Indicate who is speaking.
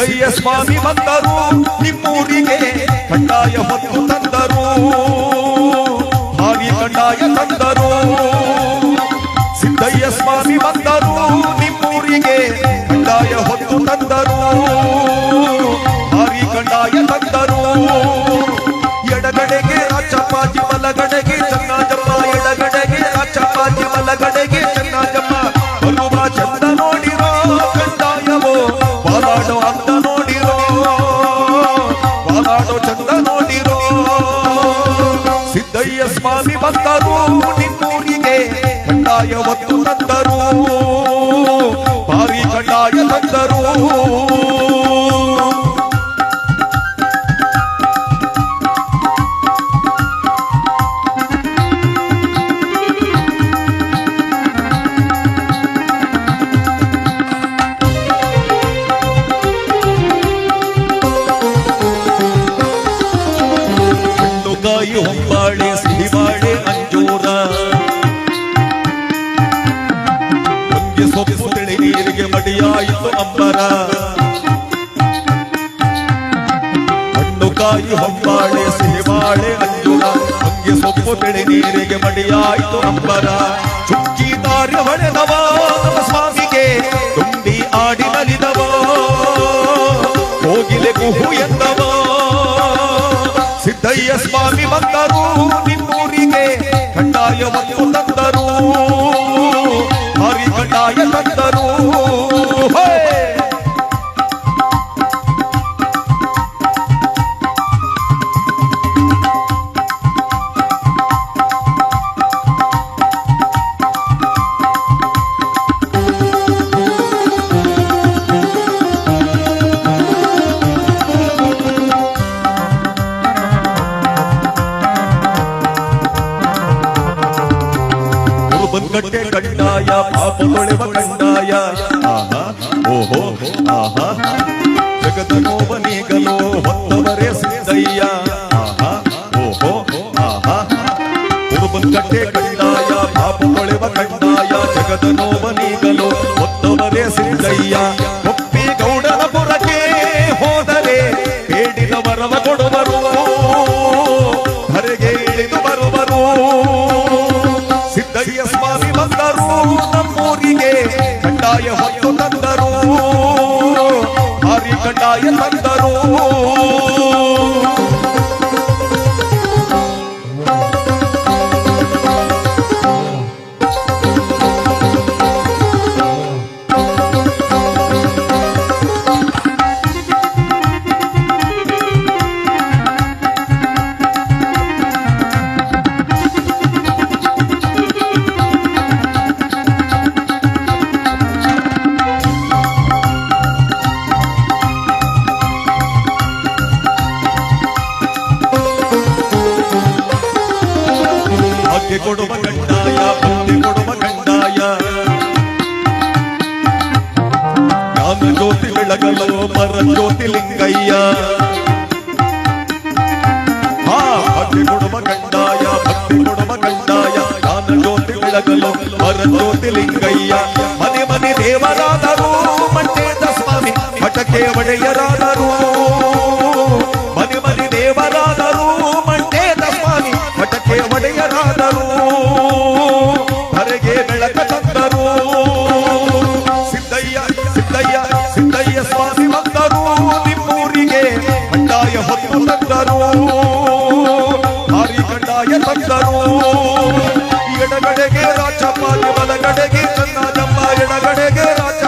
Speaker 1: ಸಿದ್ದಯ್ಯ ಸ್ವಾಮಿ ಬಂದರು, ನಿಮ್ಮೂರಿಗೆ ಕಡ್ಡಾಯ ಹೊತ್ತು ತಂದರು. ಹಾವಿ ಕಡ್ಡಾಯ ತಂದರು. ಸಿದ್ದಯ್ಯ ಸ್ವಾಮಿ ಬಂದರು, ನಿಮ್ಮೂರಿಗೆ ಕಡ್ಡಾಯ ಹೊತ್ತು ತಂದರು. ತಂದರು ನಿಮ್ಮೂರಿಗೆ ಕಡ್ಡಾಯವತ್ತು ತಂದರು ಹಣ್ಣುಕಾಯಿ ಹೊಂಬಾಳೆ, ಸಿಹಿಬಾಳೆ ಅಂಜೂರ ಹೊಂಗೆ ಸೊಪ್ಪು ಬೆಳೆ ನೀರಿಗೆ ಮಡಿಯಾಯಿತು ಅಂಬರ. ಚುಕ್ಕಿ ದಾರಿ ಹೊಡೆದವ ಸ್ವಾಮಿಗೆ, ತುಂಬಿ ಆಡಿ ನಲಿದವ. ಹೋಗಿಲೆ ಕುಹು ಎಂದವ. ಸಿದ್ದಯ್ಯ ಸ್ವಾಮಿ ಬಂದರು ನಿಮ್ಮೂರಿಗೆ ಕಡ್ಡಾಯ ಮತ್ತು ತಂದರು ಹರಿ ಕಡ್ಡಾಯ ಕುರುಬನ್ಗಟ್ಟೆ ಕಡ್ಡಾಯ ಪಾಪ ತೊಳೆವ ಕಡ್ಡಾಯ ಆಹಾ ಓಹೋ ಆಹಾ ಜಗದ ನೋವ ನೀಗಲು ಹೊತ್ತವರೇ ಸಿದ್ದಯ್ಯ ಆಹಾ ಓಹೋ ಆಹಾ ಕುರುಬನ್ಗಟ್ಟೆ ಕಡ್ಡಾಯ ಪಾಪ ತೊಳೆವ ಕಡ್ಡಾಯ ಜಗದ ನೋವ ನೀಗಲು ಹೊತ್ತವರೇ ಸಿದ್ದಯ್ಯ ಒಪ್ಪಿ ಗೌಡನ ಪುರಕ್ಕೆ ಹೋದರೆ ಬೇಡಿದ ವರವ ಕೊಡುವರು ಧರೆಗೆ ಇಳಿದು ಬರುವರು ಸಿದ್ದಯ್ಯ ಕೊಡುವ ಕಡ್ಡಾಯ ಭಕ್ತಿ ಕೊಡುವ ಕಡ್ಡಾಯ ಜ್ಞಾನ ಜ್ಯೋತಿ ಬೆಳಗಲು ಪರ ಜ್ಯೋತಿ ಲಿಂಗಯ್ಯ ಹಾ ಭಾಗ್ಯ ಕೊಡುವ ಕಡ್ಡಾಯ ಭಕ್ತಿ ಕೊಡುವ ಕಡ್ಡಾಯ ಜ್ಞಾನ ಜ್ಯೋತಿ ಬೆಳಗಲು ಪರ ಜ್ಯೋತಿ ಲಿಂಗಯ್ಯ ಮನೆ ಮನೆ ದೇವರಾದರು ಮಂಟೇದ ಸ್ವಾಮಿ ಮಠಕ್ಕೆ ಒಡೆಯರಾದರು छपा के बल कटेगी चंदा जम्मा गड़ा कटेगे राज